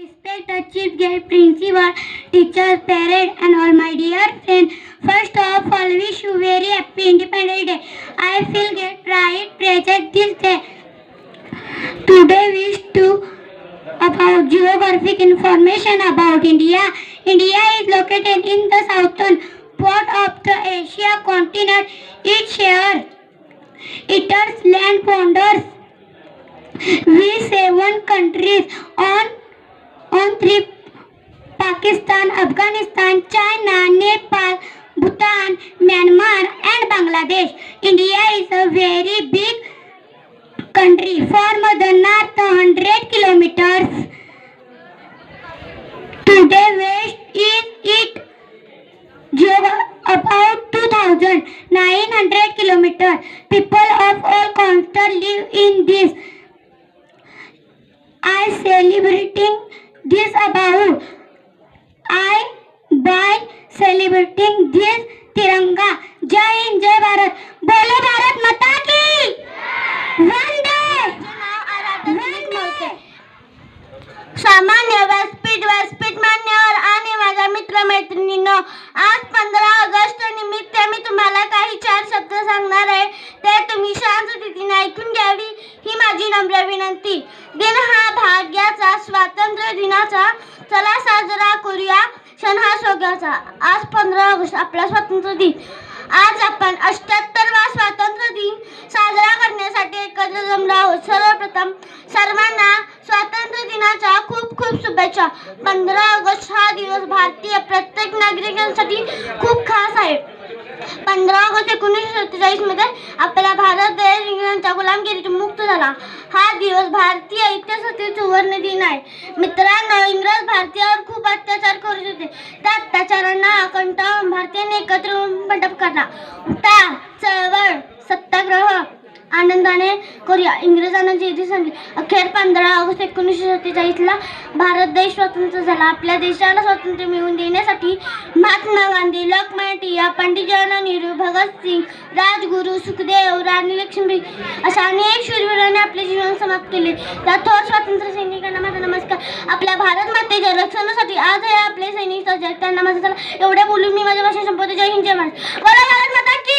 respect achieved by principal, teachers, parents and all my dear friends. First of all, wish you very happy Independence Day. I feel great pride present this day. Today wish to about geographic information about India. India is located in the southern part of the Asia continent. It shares its land borders with seven countries on On 3, Pakistan, Afghanistan, China, Nepal, Bhutan, Myanmar and Bangladesh. India is a very big country. From the north 100 kilometers. Today west is it about 2,900 kilometers. People of all continents live in this. I celebrating this about i by celebrating this tiranga jai hind jai bharat bolo bharat mata ki jai आज पंधरा August निमित्त मी तुम्हाला काही चार शब्द सांगणार आहे ते तुम्ही दिदीने ऐकून घ्यावी ही माझी नम्र विनंती दिन हा भाग्याचा स्वातंत्र्य दिनाचा चला साजरा करूया क्षण हा आज पंधरा ऑगस्ट आपला स्वातंत्र्य दिन आज आपण अष्ट्याहत्तरवा स्वातंत्र्य दिन साजरा करण्यासाठी एकत्र जमलो आहोत सर्वप्रथम सर्वांना स्वातंत्र्य दिनाच्या खूप खूप शुभेच्छा पंधरा ऑगस्ट हा दिवस भारतीय प्रत्येक नागरिकांसाठी खूप खास आहे पंधरा ऑगस्ट एकोणीसशे सत्तेचाळीसमध्ये आपला भारत देश इंग्लंडच्या गुलामगिरीतून मुक्त झाला हा दिवस भारतीय इतिहासातील सुवर्ण दिन आहे मित्रांनो इंग्रज भारतीयावर खूप अत्याचार करत होते त्या अत्याचारांना कंटाळून भारतीयांनी एकत्र मंडप करला त्या चळवळ सत्याग्रह आनंदाने करूया इंग्रजांना जे सांगली अखेर पंधरा ऑगस्ट एकोणीसशे सत्तेचाळीसला भारत देश स्वतंत्र झाला आपल्या देशाला स्वातंत्र्य मिळवून देण्यासाठी महात्मा गांधी लोकमान्य टिळक पंडित जवाहरलाल नेहरू भगतसिंग राजगुरू सुखदेव राणी लक्ष्मीबाई अशा अनेक शूरवीरांनी आपले जीवन समाप्त केले त्या थोर स्वातंत्र्य सैनिकांना माझा नमस्कार आपल्या भारत मातेच्या रक्षणासाठी आज हे आपले सैनिक सजग त्यांना माझा झाला एवढ्या बोलून मी माझ्या भाषा संपवते जय हिंद जय महाराज भारत माता की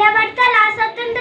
నిలబడక లాసొస్తుంది